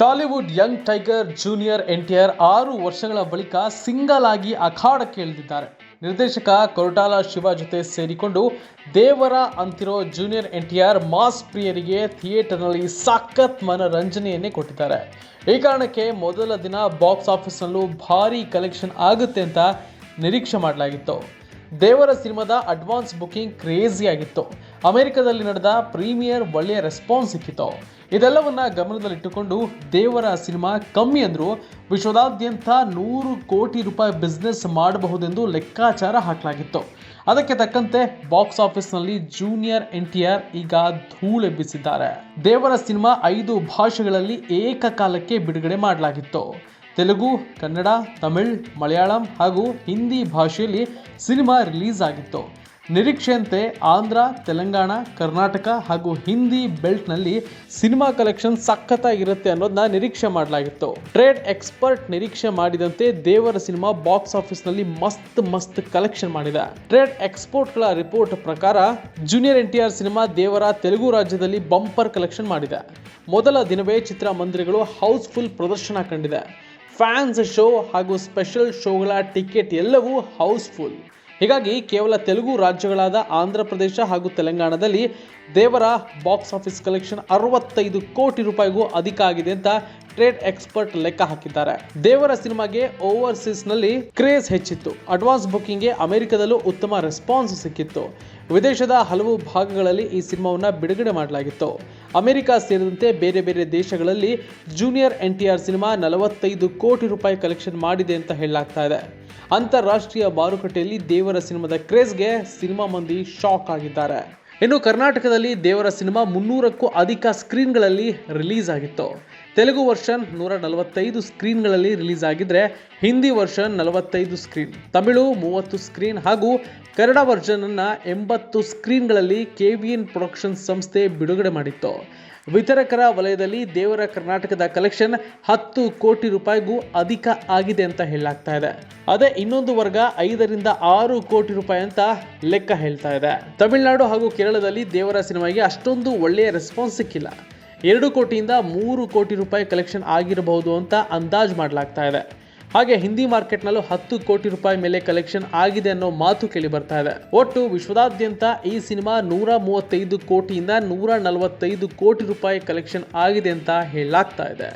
Tollywood young tiger junior NTR ಆರು ವರ್ಷಗಳ ಬಳಿಕ ಸಿಂಗಲ್ ಆಗಿ ಅಖಾಡಕ್ಕೆ ಇಳಿದಿದ್ದಾರೆ ನಿರ್ದೇಶಕ ಕೊರಟಾಲ ಶಿವ ಜೊತೆ ಸೇರಿಕೊಂಡು ದೇವರ ಅಂತಿರೋ ಜೂನಿಯರ್ ಎನ್ಟಿಆರ್ ಮಾಸ್ ಪ್ರಿಯರಿಗೆ ಥಿಯೇಟರ್ನಲ್ಲಿ ಸಖತ್ ಮನರಂಜನೆಯನ್ನೇ ಕೊಟ್ಟಿದ್ದಾರೆ. ಈ ಕಾರಣಕ್ಕೆ ಮೊದಲ ದಿನ ಬಾಕ್ಸ್ ಆಫೀಸ್ನಲ್ಲೂ ಭಾರೀ ಕಲೆಕ್ಷನ್ ಆಗುತ್ತೆ ಅಂತ ನಿರೀಕ್ಷೆ ಮಾಡಲಾಗಿತ್ತು. ದೇವರ ಸಿನಿಮಾದ ಅಡ್ವಾನ್ಸ್ ಬುಕಿಂಗ್ ಕ್ರೇಜಿ ಆಗಿತ್ತು. ಅಮೆರಿಕದಲ್ಲಿ ನಡೆದ ಪ್ರೀಮಿಯರ್ ಒಳ್ಳೆಯ ರೆಸ್ಪಾನ್ಸ್ ಸಿಕ್ಕಿತ್ತು. ಇದೆಲ್ಲವನ್ನ ಗಮನದಲ್ಲಿಟ್ಟುಕೊಂಡು ದೇವರ ಸಿನಿಮಾ ಕಮ್ಮಿ ಅಂದರೂ ವಿಶ್ವದಾದ್ಯಂತ ನೂರು ಕೋಟಿ ರೂಪಾಯಿ ಬಿಸ್ನೆಸ್ ಮಾಡಬಹುದೆಂದು ಲೆಕ್ಕಾಚಾರ ಹಾಕಲಾಗಿತ್ತು. ಅದಕ್ಕೆ ತಕ್ಕಂತೆ ಬಾಕ್ಸ್ ಆಫೀಸ್ನಲ್ಲಿ ಜೂನಿಯರ್ ಎನ್ ಟಿ ಆರ್ ಈಗ ಧೂಳೆಬ್ಬಿಸಿದ್ದಾರೆ. ದೇವರ ಸಿನಿಮಾ ಐದು ಭಾಷೆಗಳಲ್ಲಿ ಏಕಕಾಲಕ್ಕೆ ಬಿಡುಗಡೆ ಮಾಡಲಾಗಿತ್ತು. ತೆಲುಗು, ಕನ್ನಡ, ತಮಿಳ್, ಮಲಯಾಳಂ ಹಾಗೂ ಹಿಂದಿ ಭಾಷೆಯಲ್ಲಿ ಸಿನಿಮಾ ರಿಲೀಸ್ ಆಗಿತ್ತು. ನಿರೀಕ್ಷೆಯಂತೆ ಆಂಧ್ರ, ತೆಲಂಗಾಣ, ಕರ್ನಾಟಕ ಹಾಗೂ ಹಿಂದಿ ಬೆಲ್ಟ್ನಲ್ಲಿ ಸಿನಿಮಾ ಕಲೆಕ್ಷನ್ ಸಖತ್ತಾಗಿರುತ್ತೆ ಅನ್ನೋದನ್ನ ನಿರೀಕ್ಷೆ ಮಾಡಲಾಗಿತ್ತು. ಟ್ರೇಡ್ ಎಕ್ಸ್ಪರ್ಟ್ ನಿರೀಕ್ಷೆ ಮಾಡಿದಂತೆ ದೇವರ ಸಿನಿಮಾ ಬಾಕ್ಸ್ ಆಫೀಸ್ನಲ್ಲಿ ಮಸ್ತ್ ಮಸ್ತ್ ಕಲೆಕ್ಷನ್ ಮಾಡಿದೆ. ಟ್ರೇಡ್ ಎಕ್ಸ್ಪೋರ್ಟ್ಗಳ ರಿಪೋರ್ಟ್ ಪ್ರಕಾರ junior N T R cinema Devara Telugu ರಾಜ್ಯದಲ್ಲಿ ಬಂಪರ್ ಕಲೆಕ್ಷನ್ ಮಾಡಿದೆ. ಮೊದಲ ದಿನವೇ ಚಿತ್ರಮಂದಿರಗಳು ಹೌಸ್ಫುಲ್ ಪ್ರದರ್ಶನ ಕಂಡಿದೆ. ಫ್ಯಾನ್ಸ್ ಶೋ ಹಾಗೂ ಸ್ಪೆಷಲ್ ಶೋಗಳ ಟಿಕೆಟ್ ಎಲ್ಲವೂ ಹೌಸ್ಫುಲ್. ಹೀಗಾಗಿ ಕೇವಲ ತೆಲುಗು ರಾಜ್ಯಗಳಾದ ಆಂಧ್ರ ಪ್ರದೇಶ ಹಾಗೂ ತೆಲಂಗಾಣದಲ್ಲಿ ದೇವರ ಬಾಕ್ಸ್ ಆಫೀಸ್ ಕಲೆಕ್ಷನ್ ಅರವತ್ತೈದು ಕೋಟಿ ರೂಪಾಯಿಗೂ ಅಧಿಕ ಆಗಿದೆ ಅಂತ ಟ್ರೇಡ್ ಎಕ್ಸ್ಪರ್ಟ್ ಲೆಕ್ಕ ಹಾಕಿದ್ದಾರೆ. ದೇವರ ಸಿನಿಮಾಗೆ ಓವರ್ಸೀಸ್ನಲ್ಲಿ ಕ್ರೇಜ್ ಹೆಚ್ಚಿತ್ತು. ಅಡ್ವಾನ್ಸ್ ಬುಕಿಂಗ್ಗೆ ಅಮೆರಿಕದಲ್ಲೂ ಉತ್ತಮ ರೆಸ್ಪಾನ್ಸ್ ಸಿಕ್ಕಿತ್ತು. ವಿದೇಶದ ಹಲವು ಭಾಗಗಳಲ್ಲಿ ಈ ಸಿನಿಮಾವನ್ನು ಬಿಡುಗಡೆ ಮಾಡಲಾಗಿತ್ತು. ಅಮೆರಿಕ ಸೇರಿದಂತೆ ಬೇರೆ ಬೇರೆ ದೇಶಗಳಲ್ಲಿ junior N T R cinema ನಲವತ್ತೈದು ಕೋಟಿ ರೂಪಾಯಿ ಕಲೆಕ್ಷನ್ ಮಾಡಿದೆ ಅಂತ ಹೇಳಲಾಗ್ತಾ ಇದೆ. ಅಂತಾರಾಷ್ಟ್ರೀಯ ಮಾರುಕಟ್ಟೆಯಲ್ಲಿ ದೇವರ ಸಿನಿಮಾದ ಕ್ರೇಜ್ಗೆ ಸಿನಿಮಾ ಮಂದಿ ಶಾಕ್ ಆಗಿದ್ದಾರೆ. ಇನ್ನು ಕರ್ನಾಟಕದಲ್ಲಿ ದೇವರ ಸಿನಿಮಾ ಮುನ್ನೂರಕ್ಕೂ ಅಧಿಕ ಸ್ಕ್ರೀನ್ಗಳಲ್ಲಿ ರಿಲೀಸ್ ಆಗಿತ್ತು. ತೆಲುಗು ವರ್ಷನ್ ನೂರ ನಲವತ್ತೈದು ಸ್ಕ್ರೀನ್ಗಳಲ್ಲಿ ರಿಲೀಸ್ ಆಗಿದ್ರೆ ಹಿಂದಿ ವರ್ಷನ್ ನಲವತ್ತೈದು ಸ್ಕ್ರೀನ್, ತಮಿಳು ಮೂವತ್ತು ಸ್ಕ್ರೀನ್ ಹಾಗೂ ಕನ್ನಡ ವರ್ಷನ್ ಅನ್ನ ಎಂಬತ್ತು ಸ್ಕ್ರೀನ್ಗಳಲ್ಲಿ ಕೆ ವಿ ಎನ್ ಪ್ರೊಡಕ್ಷನ್ ಸಂಸ್ಥೆ ಬಿಡುಗಡೆ ಮಾಡಿತ್ತು. ವಿತರಕರ ವಲಯದಲ್ಲಿ ದೇವರ ಕರ್ನಾಟಕದ ಕಲೆಕ್ಷನ್ ಹತ್ತು ಕೋಟಿ ರೂಪಾಯಿಗೂ ಅಧಿಕ ಆಗಿದೆ ಅಂತ ಹೇಳಲಾಗ್ತಾ ಇದೆ. ಅದೇ ಇನ್ನೊಂದು ವರ್ಗ ಐದರಿಂದ ಆರು ಕೋಟಿ ರೂಪಾಯಿ ಅಂತ ಲೆಕ್ಕ ಹೇಳ್ತಾ ಇದೆ. ತಮಿಳುನಾಡು ಹಾಗೂ ಕೇರಳದಲ್ಲಿ ದೇವರ ಸಿನಿಮಾಗೆ ಅಷ್ಟೊಂದು ಒಳ್ಳೆಯ ರೆಸ್ಪಾನ್ಸ್ ಸಿಕ್ಕಿಲ್ಲ. ಎರಡು ಕೋಟಿಯಿಂದ ಮೂರು ಕೋಟಿ ರೂಪಾಯಿ ಕಲೆಕ್ಷನ್ ಆಗಿರಬಹುದು ಅಂತ ಅಂದಾಜು ಮಾಡಲಾಗ್ತಾ ಇದೆ. ಹಾಗೆ ಹಿಂದಿ ಮಾರ್ಕೆಟ್ನಲ್ಲೂ ಹತ್ತು ಕೋಟಿ ರೂಪಾಯಿ ಮೇಲೆ ಕಲೆಕ್ಷನ್ ಆಗಿದೆ ಅನ್ನೋ ಮಾತು ಕೇಳಿ ಬರ್ತಾ ಇದೆ. ಒಟ್ಟು ವಿಶ್ವದಾದ್ಯಂತ ಈ ಸಿನಿಮಾ ನೂರ ಮೂವತ್ತೈದು ಕೋಟಿಯಿಂದ ನೂರ ನಲವತ್ತೈದು ಕೋಟಿ ರೂಪಾಯಿ ಕಲೆಕ್ಷನ್ ಆಗಿದೆ ಅಂತ ಹೇಳಲಾಗ್ತಾ ಇದೆ.